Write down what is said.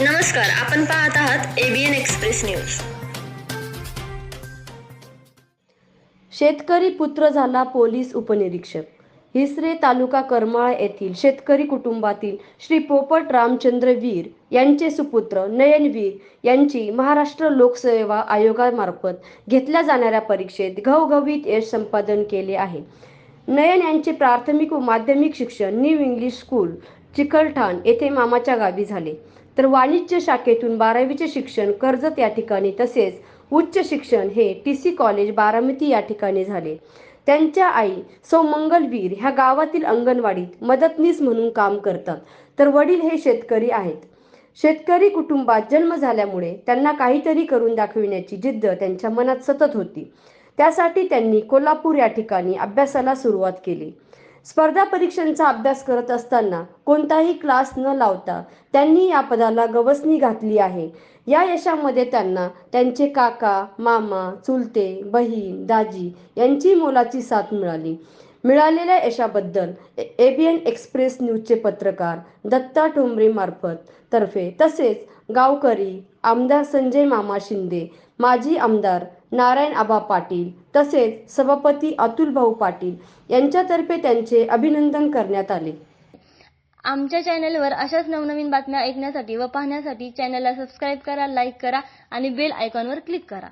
नमस्कार आपण पाहत आहात एबीएन एक्सप्रेस न्यूज शेतकरी पुत्र झाला पोलीस उपनिरीक्षक. हिसरे तालुका करमाळ येथील शेतकरी कुटुंबातील श्री पोपट रामचंद्र वीर यांचे सुपुत्र नयन वीर यांची महाराष्ट्र लोकसेवा आयोगामार्फत घेतल्या जाणाऱ्या परीक्षेत घवघवीत यश संपादन केले आहे. नयन यांचे प्राथमिक व माध्यमिक शिक्षण न्यू इंग्लिश स्कूल चिकलठाण येथे मामाच्या गावी झाले. तर वाणिज्य शाखेतून बारावीचे शिक्षण कर्जत या ठिकाणी तसेच उच्च शिक्षण हे टी सी कॉलेज बारामती या ठिकाणी झाले. त्यांच्या आई सौ मंगलवीर ह्या गावातील अंगणवाडीत मदतनीस म्हणून काम करतात. तर वडील हे शेतकरी आहेत. शेतकरी कुटुंबात जन्म झाल्यामुळे त्यांना काहीतरी करून दाखविण्याची जिद्द त्यांच्या मनात सतत होती. त्यासाठी त्यांनी कोल्हापूर या ठिकाणी अभ्यासाला सुरुवात केली. स्पर्धा परीक्षांचा अभ्यास करत असताना कोणताही क्लास न लावता त्यांनी या पदाला गवसणी घातली आहे. या यशामध्ये त्यांना त्यांचे काका मामा चुलते बहीण दाजी यांची मोलाची साथ मिळाली. मिळालेल्या यशाबद्दल एबीएन एक्सप्रेस न्यूजचे पत्रकार दत्ता ठोंबरे मार्फत तर्फे तसेच गावकरी आमदार संजय मामा शिंदे माजी आमदार नारायण आबा पाटील तसेच सभापती अतुल भाऊ पाटील यांच्यातर्फे त्यांचे अभिनंदन करण्यात आले. आमच्या चॅनलवर अशाच नवनवीन बातम्या ऐकण्यासाठी व पाहण्यासाठी चॅनलला सबस्क्राईब करा लाईक करा आणि बेल आयकॉनवर क्लिक करा.